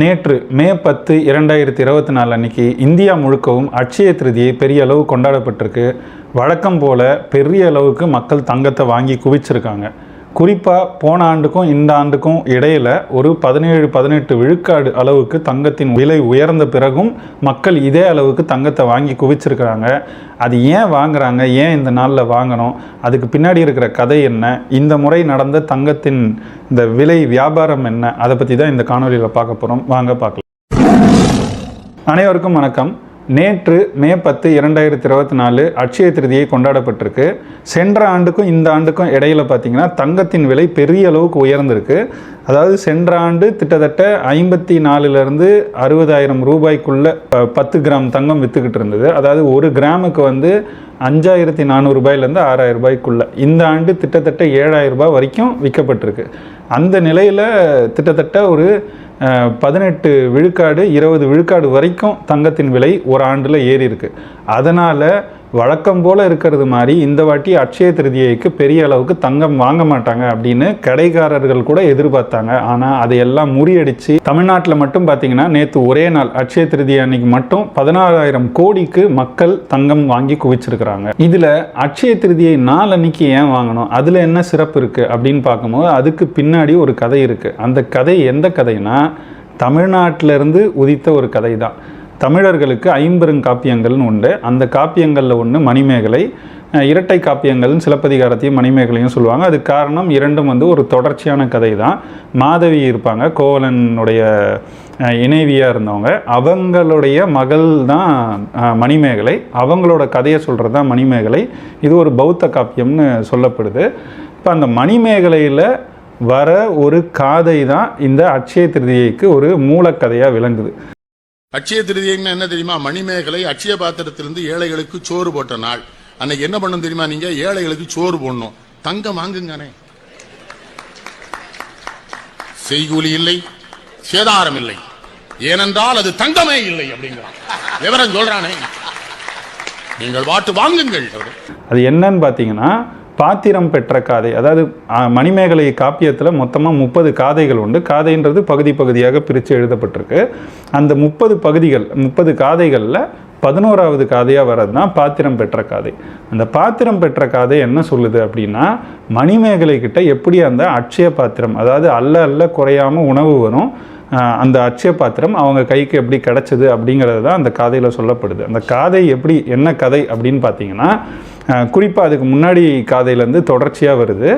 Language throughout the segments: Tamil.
நேற்று மே பத்து இரண்டாயிரத்தி இருபத்தி நாலு அன்னைக்கு இந்தியா முழுக்கவும் அட்சய திருதியை பெரிய அளவு கொண்டாடப்பட்டிருக்கு. வழக்கம் போல பெரிய அளவுக்கு மக்கள் தங்கத்தை வாங்கி குவிச்சிருக்காங்க. குறிப்பாக போன ஆண்டுக்கும் இந்த ஆண்டுக்கும் இடையில ஒரு பதினேழு பதினெட்டு விழுக்காடு அளவுக்கு தங்கத்தின் விலை உயர்ந்த பிறகும் மக்கள் இதே அளவுக்கு தங்கத்தை வாங்கி குவிச்சிருக்கிறாங்க. அது ஏன் வாங்குறாங்க? ஏன் இந்த நாளில் வாங்கணும்? அதுக்கு பின்னாடி இருக்கிற கதை என்ன? இந்த முறை நடந்த தங்கத்தின் இந்த விலை வியாபாரம் என்ன? அதை பற்றி தான் இந்த காணொலியில் பார்க்க போகிறோம் வாங்க பார்க்கலாம். அனைவருக்கும் வணக்கம். நேற்று மே பத்து இரண்டாயிரத்தி இருபத்தி நாலு அட்சய திருதியை கொண்டாடப்பட்டிருக்கு. சென்ற ஆண்டுக்கும் இந்த ஆண்டுக்கும் இடையில பார்த்தீங்கன்னா தங்கத்தின் விலை பெரிய அளவுக்கு உயர்ந்திருக்கு. அதாவது சென்ற ஆண்டு கிட்டத்தட்ட ஐம்பத்தி நாலுலேருந்து அறுபதாயிரம் ரூபாய்க்குள்ளே அஹ், பத்து கிராம் தங்கம் விற்றுக்கிட்டு இருந்தது. அதாவது ஒரு கிராமுக்கு வந்து அஞ்சாயிரத்தி நானூறு ரூபாயிலேருந்து ஆறாயிரம் ரூபாய்க்குள்ளே. இந்த ஆண்டு கிட்டத்தட்ட ஏழாயிரம் ரூபாய் வரைக்கும் விற்கப்பட்டிருக்கு அந்த நிலையில் கிட்டத்தட்ட ஒரு பதினெட்டு விழுக்காடு இருபது விழுக்காடு வரைக்கும் தங்கத்தின் விலை ஒரு ஆண்டில் ஏறி இருக்குது அதனால் வழக்கம் போல் இருக்கிறது மாதிரி இந்த வாட்டி அட்சய திருதியைக்கு பெரிய அளவுக்கு தங்கம் வாங்க மாட்டாங்க அப்படின்னு கடைக்காரர்கள் கூட எதிர்பார்த்தாங்க. ஆனால் அதையெல்லாம் முறியடிச்சு தமிழ்நாட்டில் மட்டும் பார்த்தீங்கன்னா நேற்று ஒரே நாள் அட்சய திருதி அன்னைக்கு மட்டும் பதினாறாயிரம் கோடிக்கு மக்கள் தங்கம் வாங்கி குவிச்சிருக்கிறாங்க. இதில் அட்சய திருதியை நாள் அன்னைக்கு ஏன் வாங்கணும்? அதில் என்ன சிறப்பு இருக்குது அப்படின்னு பார்க்கும்போது அதுக்கு பின்னாடி ஒரு கதை இருக்குது அந்த கதை எந்த கதைனா தமிழ்நாட்டிலேருந்து உதித்த ஒரு கதை தான் தமிழர்களுக்கு ஐம்பெருங்காப்பியங்கள்னு உண்டு. அந்த காப்பியங்களில் ஒன்று மணிமேகலை. இரட்டை காப்பியங்கள்னு சிலப்பதிகாரத்தையும் மணிமேகலையும் சொல்லுவாங்க. அதுக்கு காரணம் இரண்டும் வந்து ஒரு தொடர்ச்சியான கதை தான் மாதவி இருப்பாங்க. கோவலனுடைய இணைவியாக இருந்தவங்க. அவங்களுடைய மகள் தான் மணிமேகலை. அவங்களோட கதையை சொல்கிறது தான் மணிமேகலை. இது ஒரு பௌத்த காப்பியம்னு சொல்லப்படுது. இப்போ அந்த மணிமேகலையில் வர ஒரு காதை தான் இந்த அட்சய திருதியைக்கு ஒரு மூலக்கதையாக விளங்குது. அட்சய திருதியைன்னா என்ன தெரியுமா? மணிமேகலை அட்சய பாத்திரத்திலிருந்து ஏழைகளுக்கு சோறு போட்ட நாள். அன்னைக்கு என்ன பண்ணும் தெரியுமா நீங்க? ஏழைகளுக்கு சோறு போடணும். தங்கம் வாங்குங்கானே செய்கூலி இல்லை சேதாரம் இல்லை. ஏனென்றால் அது தங்கமே இல்லை அப்படிங்கிறான் விவரம் சொல்றானே. நீங்கள் வாட்டு வாங்குங்கள். அது என்னன்னு பார்த்தீங்கன்னா பாத்திரம் பெற்ற காதை அதாவது மணிமேகலை காப்பியத்தில் மொத்தமாக முப்பது காதைகள் உண்டு. காதைன்றது பகுதி பகுதியாக பிரித்து எழுதப்பட்டிருக்கு. அந்த முப்பது பகுதிகள் முப்பது காதைகளில் பதினோராவது காதையாக வர்றது தான் பாத்திரம் பெற்ற காதை. அந்த பாத்திரம் பெற்ற காதை என்ன சொல்லுது அப்படின்னா மணிமேகலை கிட்ட எப்படி அந்த அட்சய பாத்திரம் அதாவது அல்ல அல்ல குறையாம உணவு வரும் அந்த அட்சய பாத்திரம் அவங்க கைக்கு எப்படி கிடச்சிது அப்படிங்கிறது தான் அந்த காதையில் சொல்லப்படுது. அந்த காதை எப்படி என்ன கதை அப்படின்னு பார்த்தீங்கன்னா குறிப்பாக அதுக்கு முன்னாடி காதையிலேருந்து தொடர்ச்சியாக வருது.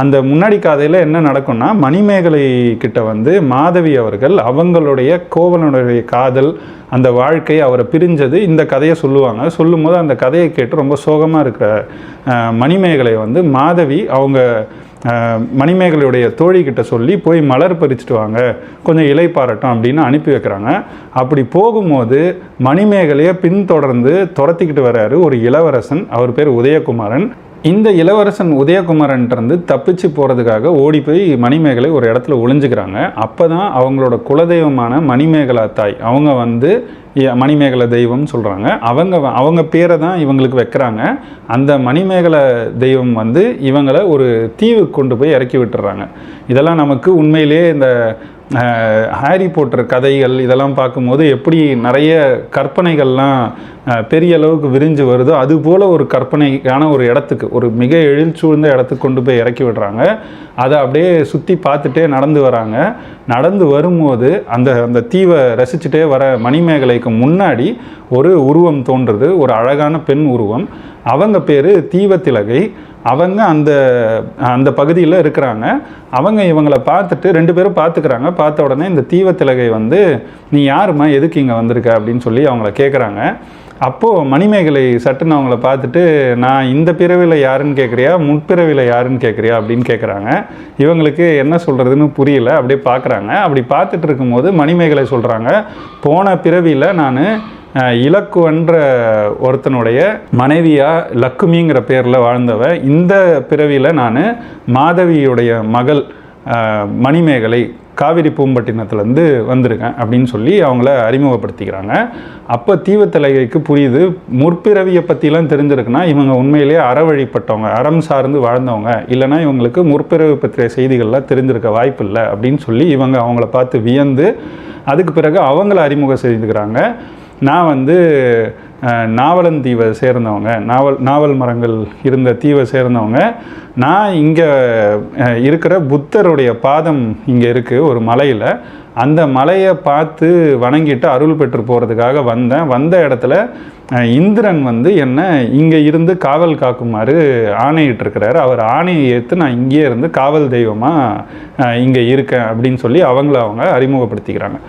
அந்த முன்னாடி காதையில் என்ன நடக்கும்னா மணிமேகலை கிட்ட வந்து மாதவி அவர்கள் அவங்களுடைய கோவலனுடைய காதல் அந்த வாழ்க்கை அவரை பிரிஞ்சது. இந்த கதையை சொல்லுவாங்க. சொல்லும்போது அந்த கதையை கேட்டு ரொம்ப சோகமாக இருக்கிற மணிமேகலை வந்து மாதவி அவங்க மணிமேகலையுடைய தோழிக்கிட்ட சொல்லி போய் மலர் பறிச்சுட்டு வாங்க கொஞ்சம் இலை பாரட்டும் அப்படின்னு அனுப்பி வைக்கிறாங்க. அப்படி போகும்போது மணிமேகலையை பின்தொடர்ந்து துரத்திக்கிட்டு வர்றாரு ஒரு இளவரசன் அவர் பேர் உதயகுமாரன். இந்த இளவரசன் உதயகுமாரன்ட்டு தப்பிச்சு போகிறதுக்காக ஓடி போய் மணிமேகலை ஒரு இடத்துல ஒளிஞ்சுக்கிறாங்க. அப்போ தான் அவங்களோட குலதெய்வமான மணிமேகலா தாய் அவங்க வந்து மணிமேகலை தெய்வம்னு சொல்கிறாங்க அவங்க வ- அவங்க பேரை தான் இவங்களுக்கு வைக்கிறாங்க. அந்த மணிமேகலை தெய்வம் வந்து இவங்களை ஒரு தீவுக்கு கொண்டு போய் இறக்கி விட்டுறாங்க. இதெல்லாம் நமக்கு உண்மையிலேயே இந்த ஹாரி போட்டர் கதைகள் இதெல்லாம் பார்க்கும்போது எப்படி நிறைய கற்பனைகள்லாம் பெரிய அளவுக்கு விரிஞ்சு வருதோ அது போல் ஒரு கற்பனைக்கான ஒரு இடத்துக்கு ஒரு மிக எழில் சூழ்ந்த இடத்துக்கு கொண்டு போய் இறக்கி விடுறாங்க. அதை அப்படியே சுற்றி பார்த்துட்டே நடந்து வராங்க. நடந்து வரும்போது அந்த அந்த தீவை ரசிச்சுட்டே வர மணிமேகலைக்கு முன்னாடி ஒரு உருவம் தோன்றுது. ஒரு அழகான பெண் உருவம். அவங்க பேர் தீவத்திலகை அவங்க அந்த அந்த பகுதியில் இருக்கிறாங்க. அவங்க இவங்களை பார்த்துட்டு ரெண்டு பேரும் பார்த்துக்கிறாங்க. பார்த்த உடனே இந்த தீவத்திலகை வந்து நீ யாரும்மா? எதுக்கு இங்கே வந்திருக்க? அப்படின்னு சொல்லி அவங்கள கேட்குறாங்க அப்போது மணிமேகலை சட்டுன்னு அவங்கள பார்த்துட்டு நான் இந்த பிறவியில் யாருன்னு கேட்குறியா முற்பிறவியில் யாருன்னு கேட்குறியா அப்படின்னு கேட்குறாங்க இவங்களுக்கு என்ன சொல்கிறதுன்னு புரியல. அப்படியே பார்க்குறாங்க. அப்படி பார்த்துட்டு இருக்கும்போது மணிமேகலை சொல்கிறாங்க போன பிறவியில் நான் இலக்குவன்ற ஒருத்தனுடைய மனைவியா லக்குமிங்கிற பேரில் வாழ்ந்தவ இந்த பிறவியில் நான் மாதவியுடைய மகள் மணிமேகலை காவிரி பூம்பட்டினத்துலேருந்து வந்திருக்கேன் அப்படின்னு சொல்லி அவங்கள அறிமுகப்படுத்திக்கிறாங்க. அப்போ தீவத்தலைகைக்கு புரியுது முற்பிறவியை பற்றிலாம் தெரிஞ்சிருக்குன்னா இவங்க உண்மையிலேயே அறவழிப்பட்டவங்க அறம் சார்ந்து வாழ்ந்தவங்க. இல்லைன்னா இவங்களுக்கு முற்பிறவி பற்றிய செய்திகள்லாம் தெரிஞ்சிருக்க வாய்ப்பு இல்லை அப்படின்னு சொல்லி இவங்க அவங்கள பார்த்து வியந்து அதுக்கு பிறகு அவங்கள அறிமுகம் செய்துக்கிறாங்க. நான் வந்து நாவலன் தீவை சேர்ந்தவங்க நாவல் நாவல் மரங்கள் இருந்த தீவை சேர்ந்தவங்க. நான் இங்கே இருக்கிற புத்தருடைய பாதம் இங்கே இருக்குது ஒரு மலையில். அந்த மலையை பார்த்து வணங்கிட்டு அருள் பெற்று போகிறதுக்காக வந்தேன். வந்த இடத்துல இந்திரன் வந்து என்னை இங்கே இருந்து காவல் காக்குமாறு ஆணையிட்டிருக்கிறாரு அவர் ஆணையை ஏற்று நான் இங்கேயே இருந்து காவல் தெய்வமாக இங்கே இருக்கேன் அப்படின்னு சொல்லி அவங்கள அவங்க அறிமுகப்படுத்திக்கிறாங்க.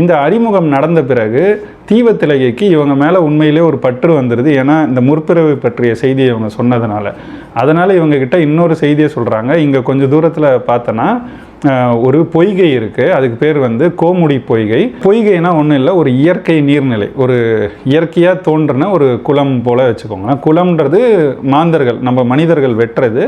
இந்த அறிமுகம் நடந்த பிறகு தீவத்திலகைக்கு இவங்க மேலே உண்மையிலே ஒரு பற்று வந்துடுது ஏன்னா இந்த முற்பிறவு பற்றிய செய்தியை இவங்க சொன்னதுனால. அதனால் இவங்கக்கிட்ட இன்னொரு செய்தியை சொல்கிறாங்க இங்கே கொஞ்சம் தூரத்தில் பார்த்தோன்னா ஒரு பொய்கை இருக்குது அதுக்கு பேர் வந்து கோமுடி பொய்கை. பொய்கைனா ஒன்றும் இல்லை ஒரு இயற்கை நீர்நிலை. ஒரு இயற்கையாக தோன்றின ஒரு குளம் போல் வச்சுக்கோங்க குளம்ன்றது மாந்தர்கள் நம்ம மனிதர்கள் வெட்டுறது.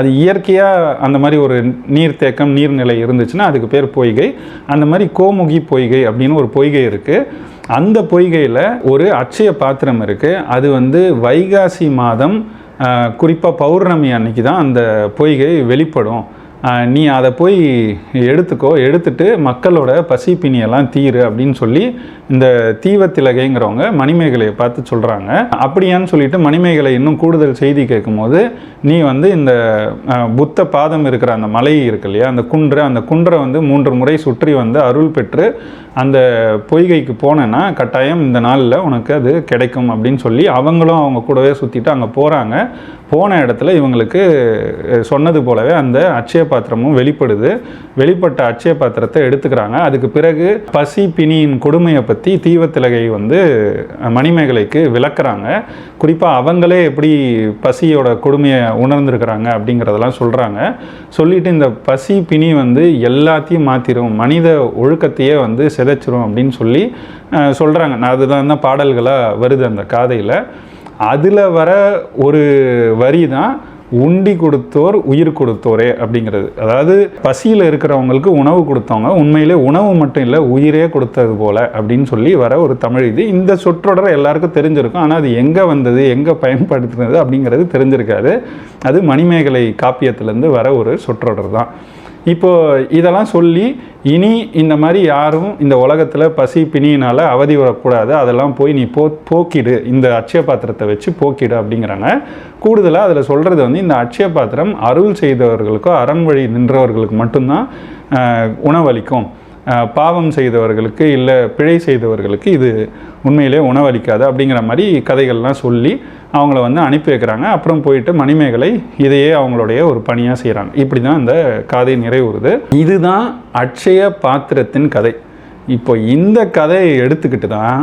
அது இயற்கையாக அந்த மாதிரி ஒரு நீர்த்தேக்கம் நீர்நிலை இருந்துச்சுன்னா அதுக்கு பேர் பொய்கை. அந்த மாதிரி கோமுகி பொய்கை அப்படின்னு ஒரு பொய்கை இருக்குது அந்த பொய்கையில் ஒரு அட்சய பாத்திரம் இருக்குது அது வந்து வைகாசி மாதம் குறிப்பாக பௌர்ணமி அன்னைக்கு தான் அந்த பொய்கை வெளிப்படும். நீ அதை போய் எடுத்துக்கோ எடுத்துட்டு மக்களோட பசி பிணியெல்லாம் தீரு அப்படின்னு சொல்லி இந்த தீவத்திலகைங்கிறவங்க மணிமேகலையை பார்த்து சொல்கிறாங்க அப்படியான்னு சொல்லிட்டு மணிமேகலை இன்னும் கூடுதல் செய்தி கேட்கும்போது நீ வந்து இந்த புத்த பாதம் இருக்கிற அந்த மலை இருக்கு இல்லையா அந்த குன்று அந்த குன்றை வந்து மூன்று முறை சுற்றி வந்து அருள் பெற்று அந்த பொய்கைக்கு போனேன்னா கட்டாயம் இந்த நாளில் உனக்கு அது கிடைக்கும் அப்படின்னு சொல்லி அவங்களும் அவங்க கூடவே சுற்றிட்டு அங்கே போகிறாங்க போன இடத்துல இவங்களுக்கு சொன்னது போலவே அந்த அட்சய பாத்திரமும் வெளிப்படுது. வெளிப்பட்ட அட்சய பாத்திரத்தை எடுத்துக்கிறாங்க. அதுக்கு பிறகு பசி பிணியின் கொடுமையை பற்றி தீவத்திலகை வந்து மணிமேகலைக்கு விளக்குறாங்க. குறிப்பாக அவங்களே எப்படி பசியோட கொடுமையை உணர்ந்திருக்கிறாங்க அப்படிங்கிறதெல்லாம் சொல்கிறாங்க சொல்லிட்டு இந்த பசி பிணி வந்து எல்லாத்தையும் மாற்றிடும் மனித ஒழுக்கத்தையே வந்து சிதைச்சிரும் அப்படின்னு சொல்லி சொல்கிறாங்க நான் அதுதான் தான் பாடல்களாக வருது அந்த காதையில். அதில் வர ஒரு வரி தான் உண்டி கொடுத்தோர் உயிர் கொடுத்தோரே அப்படிங்கிறது. அதாவது பசியில் இருக்கிறவங்களுக்கு உணவு கொடுத்தவங்க உண்மையிலே உணவு மட்டும் இல்லை உயிரே கொடுத்தது போல அப்படின்னு சொல்லி வர ஒரு தமிழ் இது. இந்த சொற்றொடர் எல்லாருக்கும் தெரிஞ்சிருக்கும். ஆனால் அது எங்கே வந்தது எங்கே பயன்படுத்துனது அப்படிங்கிறது தெரிஞ்சிருக்காது. அது மணிமேகலை காப்பியத்திலேருந்து வர ஒரு சொற்றொடர் தான். இப்போ இதெல்லாம் சொல்லி இனி இந்த மாதிரி யாரும் இந்த உலகத்தில் பசி பிணியினால் அவதி வரக்கூடாது. அதெல்லாம் போய் நீ போ போக்கிடு. இந்த அட்சய பாத்திரத்தை வச்சு போக்கிடு அப்படிங்கிறாங்க. கூடுதலாக அதில் சொல்கிறது வந்து இந்த அட்சய பாத்திரம் அருள் செய்தவர்களுக்கோ அரண் வழி நின்றவர்களுக்கு மட்டும்தான் உணவளிக்கும். பாவம் செய்தவர்களுக்கு இல்லை பிழை செய்தவர்களுக்கு இது உண்மையிலே உணவளிக்காது அப்படிங்கிற மாதிரி கதைகள்லாம் சொல்லி அவங்கள வந்து அனுப்பி வைக்கிறாங்க. அப்புறம் போயிட்டு மணிமேகலை இதையே அவங்களுடைய ஒரு பணியாக செய்கிறாங்க இப்படி தான் இந்த கதை நிறைவுறுது. இதுதான் அட்சய பாத்திரத்தின் கதை. இப்போ இந்த கதையை எடுத்துக்கிட்டு தான்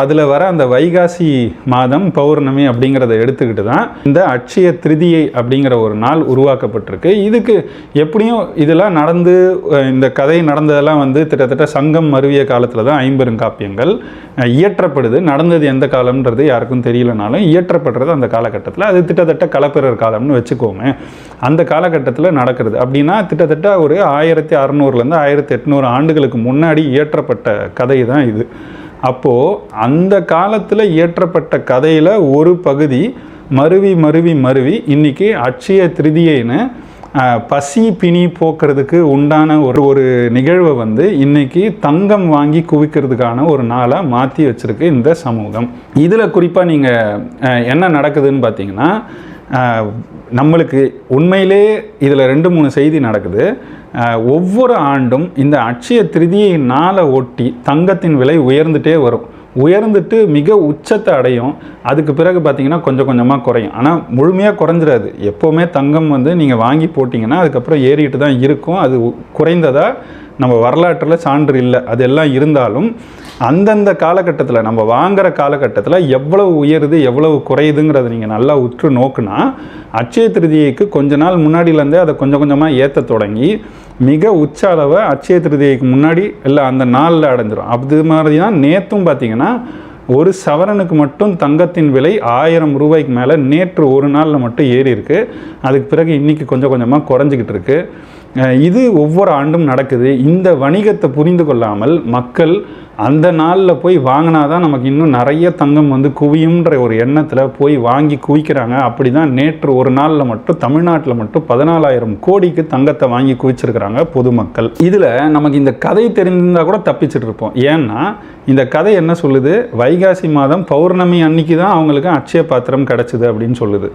அதில் வர அந்த வைகாசி மாதம் பௌர்ணமி அப்படிங்கிறத எடுத்துக்கிட்டு தான் இந்த அட்சய திருதியை அப்படிங்கிற ஒரு நாள் உருவாக்கப்பட்டிருக்கு. இதுக்கு எப்படியும் இதெல்லாம் நடந்து இந்த கதை நடந்ததெல்லாம் வந்து கிட்டத்தட்ட சங்கம் மருவிய காலத்தில் தான் ஐம்பெருங்காப்பியங்கள் இயற்றப்படுது. நடந்தது எந்த காலம்ன்றது யாருக்கும் தெரியலனாலும் இயற்றப்படுறது அந்த காலகட்டத்தில். அது கிட்டத்தட்ட கலப்பிரர் காலம்னு வச்சுக்கோமே. அந்த காலகட்டத்தில் நடக்கிறது. அப்படின்னா கிட்டத்தட்ட ஒரு ஆயிரத்தி அறநூறுலேருந்து ஆயிரத்தி எட்நூறு ஆண்டுகளுக்கு முன்னாடி இயற்றப்பட்ட கதை தான் இது. அப்போது அந்த காலத்தில் இயற்றப்பட்ட கதையில் ஒரு பகுதி மருவி மருவி மருவி இன்னைக்கு அட்சய திருதியைன்னு பசி பிணி போக்குறதுக்கு உண்டான ஒரு ஒரு நிகழ்வை வந்து இன்னைக்கு தங்கம் வாங்கி குவிக்கிறதுக்கான ஒரு நாளாக மாற்றி வச்சிருக்கு இந்த சமூகம். இதில் குறிப்பாக நீங்கள் என்ன நடக்குதுன்னு பார்த்தீங்கன்னா நம்மளுக்கு உண்மையிலே இதில் ரெண்டு மூணு செய்தி நடக்குது. ஒவ்வொரு ஆண்டும் இந்த அட்சய திருதியை நாளை ஒட்டி தங்கத்தின் விலை உயர்ந்துட்டே வரும். உயர்ந்துட்டு மிக உச்சத்தை அடையும். அதுக்கு பிறகு பார்த்தீங்கன்னா கொஞ்சம் கொஞ்சமாக குறையும். ஆனால் முழுமையாக குறைஞ்சிடாது எப்போவுமே தங்கம் வந்து நீங்கள் வாங்கி போட்டிங்கன்னா அதுக்கப்புறம் ஏறிட்டு தான் இருக்கும். அது குறைந்ததாக நம்ம வரலாற்றில் சான்று இல்லை. அது எல்லாம் இருந்தாலும் அந்தந்த காலகட்டத்தில் நம்ம வாங்குகிற காலகட்டத்தில் எவ்வளவு உயருது எவ்வளவு குறையுதுங்கிறத நீங்கள் நல்லா உற்று நோக்குனா அட்சய திருதியைக்கு கொஞ்ச நாள் முன்னாடியிலேருந்தே அதை கொஞ்சம் கொஞ்சமாக ஏற்ற தொடங்கி மிக உச்ச அளவை அட்சய திருதியைக்கு முன்னாடி இல்லை அந்த நாளில் அடைஞ்சிரும். அது மாதிரி தான் நேற்றும் பார்த்தீங்கன்னா ஒரு சவரனுக்கு மட்டும் தங்கத்தின் விலை ஆயிரம் ரூபாய்க்கு மேலே நேற்று ஒரு நாளில் மட்டும் ஏறி இருக்குது அதுக்கு பிறகு இன்னைக்கு கொஞ்சம் கொஞ்சமாக குறைஞ்சிக்கிட்டு இருக்குது இது ஒவ்வொரு ஆண்டும் நடக்குது. இந்த வணிகத்தை புரிந்து கொள்ளாமல் மக்கள் அந்த நாளில் போய் வாங்கினாதான் நமக்கு இன்னும் நிறைய தங்கம் வந்து குவியும்ன்ற ஒரு எண்ணத்தில் போய் வாங்கி குவிக்கிறாங்க. அப்படி தான் நேற்று ஒரு நாளில் மட்டும் தமிழ்நாட்டில் மட்டும் பதினாலாயிரம் கோடிக்கு தங்கத்தை வாங்கி குவிச்சிருக்கிறாங்க பொதுமக்கள். இதில் நமக்கு இந்த கதை தெரிஞ்சிருந்தால் கூட தப்பிச்சிட்டு இருப்போம் ஏன்னா இந்த கதை என்ன சொல்லுது? வைகாசி மாதம் பௌர்ணமி அன்னைக்கு தான் அவங்களுக்கு அட்சய பாத்திரம் கிடச்சிது அப்படின்னு சொல்லுது.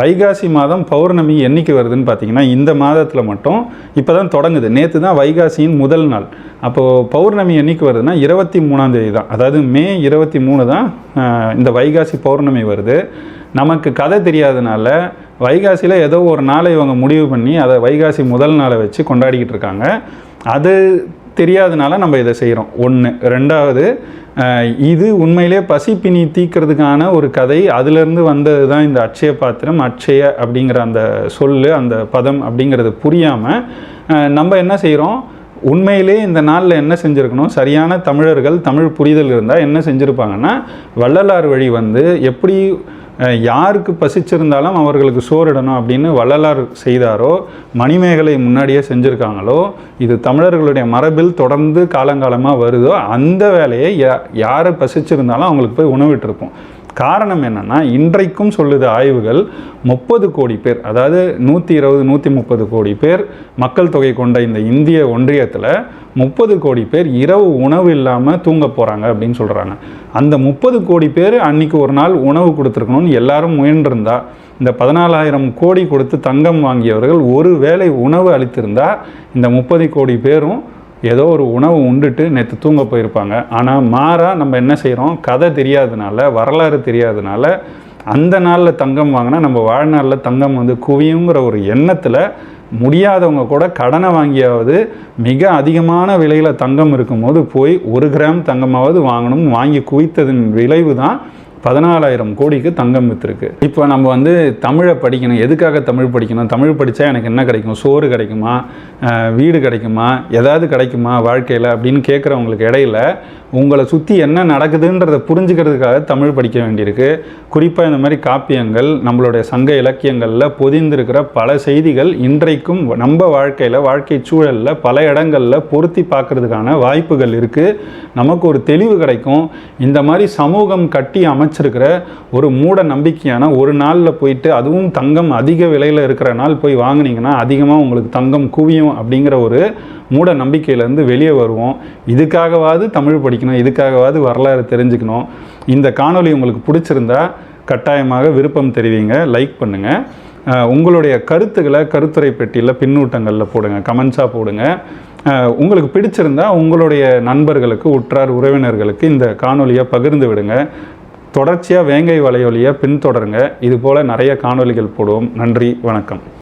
வைகாசி மாதம் பௌர்ணமி என்னைக்கு வருதுன்னு பார்த்தீங்கன்னா இந்த மாதத்தில் மட்டும் இப்போ தான் தொடங்குது. நேற்று தான் வைகாசியின் முதல் நாள். அப்போது பௌர்ணமி என்னைக்கு வருதுன்னா இருபத்தி மூணாம் தேதி தான். அதாவது மே இருபத்தி மூணு தான் இந்த வைகாசி பௌர்ணமி வருது. நமக்கு கதை தெரியாதனால வைகாசியில் ஏதோ ஒரு நாளை இவங்க முடிவு பண்ணி அதை வைகாசி முதல் நாளை வச்சு கொண்டாடிக்கிட்டு இருக்காங்க. அது தெரியாதனால நம்ம இதை செய்கிறோம். ஒன்று. ரெண்டாவது இது உண்மையிலே பசிப்பினி தீக்கிறதுக்கான ஒரு கதை. அதிலிருந்து வந்தது தான் இந்த அட்சய பாத்திரம் அட்சய அப்படிங்கிற அந்த சொல் அந்த பதம் அப்படிங்கிறது புரியாமல் நம்ம என்ன செய்கிறோம்? உண்மையிலே இந்த நாளில் என்ன செஞ்சுருக்கணும்? சரியான தமிழர்கள் தமிழ் புரிதல் இருந்தால் என்ன செஞ்சுருப்பாங்கன்னா வள்ளலார் வழி வந்து எப்படி யாருக்கு பசிச்சிருந்தாலும் அவர்களுக்கு சோறிடணும் அப்படின்னு வள்ளலார் செய்தாரோ மணிமேகலை முன்னாடியே செஞ்சுருக்காங்களோ இது தமிழர்களுடைய மரபில் தொடர்ந்து காலங்காலமாக வருதோ அந்த வேலையை யா யாரை பசிச்சிருந்தாலும் அவங்களுக்கு போய் உணவிட்டுருப்போம். காரணம் என்னென்னா இன்றைக்கும் சொல்லுது ஆய்வுகள் முப்பது கோடி பேர் அதாவது நூற்றி இருபது நூற்றி முப்பது கோடி பேர் மக்கள் தொகை கொண்ட இந்த இந்திய ஒன்றியத்தில் முப்பது கோடி பேர் இரவு உணவு இல்லாமல் தூங்க போகிறாங்க அப்படின்னு சொல்கிறாங்க அந்த முப்பது கோடி பேர் அன்னைக்கு ஒரு நாள் உணவு கொடுத்துருக்கணும்னு எல்லாரும் முயன்றிருந்தா இந்த பதினாலாயிரம் கோடி கொடுத்து தங்கம் வாங்கியவர்கள் ஒரு வேளை உணவு அளித்திருந்தால் இந்த முப்பது கோடி பேரும் ஏதோ ஒரு உணவு உண்டுட்டு நேற்று தூங்க போயிருப்பாங்க. ஆனால் மாறாக நம்ம என்ன செய்கிறோம் கதை தெரியாதனால வரலாறு தெரியாதனால அந்த நாளில் தங்கம் வாங்கினா நம்ம வாழ்நாளில் தங்கம் வந்து குவியுங்கிற ஒரு எண்ணத்தில் முடியாதவங்க கூட கடனை வாங்கியாவது மிக அதிகமான விலையில் தங்கம் இருக்கும்போது போய் ஒரு கிராம் தங்கமாவது வாங்கணும் வாங்கி குவித்ததன் விளைவு தான் பதினாலாயிரம் கோடிக்கு தங்கம் விற்றுருக்கு இப்போ நம்ம வந்து தமிழை படிக்கணும். எதுக்காக தமிழ் படிக்கணும்? தமிழ் படித்தா எனக்கு என்ன கிடைக்கும்? சோறு கிடைக்குமா? வீடு கிடைக்குமா? ஏதாவது கிடைக்குமா வாழ்க்கையில்? அப்படின்னு கேட்குறவங்களுக்கு இடையில உங்களை சுற்றி என்ன நடக்குதுன்றதை புரிஞ்சுக்கிறதுக்காக தமிழ் படிக்க வேண்டியிருக்கு. குறிப்பாக இந்த மாதிரி காப்பியங்கள் நம்மளுடைய சங்க இலக்கியங்களில் பொதிந்திருக்கிற பல செய்திகள் இன்றைக்கும் நம்ம வாழ்க்கையில் வாழ்க்கை சூழலில் பல இடங்களில் பொருத்தி பார்க்கறதுக்கான வாய்ப்புகள் இருக்குது நமக்கு ஒரு தெளிவு கிடைக்கும். இந்த மாதிரி சமூகம் கட்டி அமைச்சிருக்கிற ஒரு மூட நம்பிக்கையான ஒரு நாளில் போயிட்டு அதுவும் தங்கம் அதிக விலையில் இருக்கிற நாள் போய் வாங்குனீங்கன்னா அதிகமாக உங்களுக்கு தங்கம் குவியும் அப்படிங்கிற ஒரு மூட நம்பிக்கையிலேருந்து வெளியே வருவோம். இதுக்காகவாவது தமிழ் படிக்கணும் இதுக்காகவாவது வரலாறு தெரிஞ்சுக்கணும். இந்த காணொளி உங்களுக்கு பிடிச்சிருந்தா கட்டாயமாக விருப்பம் தெரிவிங்க லைக் பண்ணுங்கள் உங்களுடைய கருத்துக்களை கருத்துரை பெட்டியில் பின்னூட்டங்களில் போடுங்க கமெண்ட்ஸாக போடுங்க. உங்களுக்கு பிடிச்சிருந்தா உங்களுடைய நண்பர்களுக்கு உற்றார் உறவினர்களுக்கு இந்த காணொலியை பகிர்ந்து விடுங்க. தொடர்ச்சியாக வேங்கை வலையொலியை பின்தொடருங்க. இதுபோல் நிறைய காணொளிகள் போடுவோம். நன்றி வணக்கம்.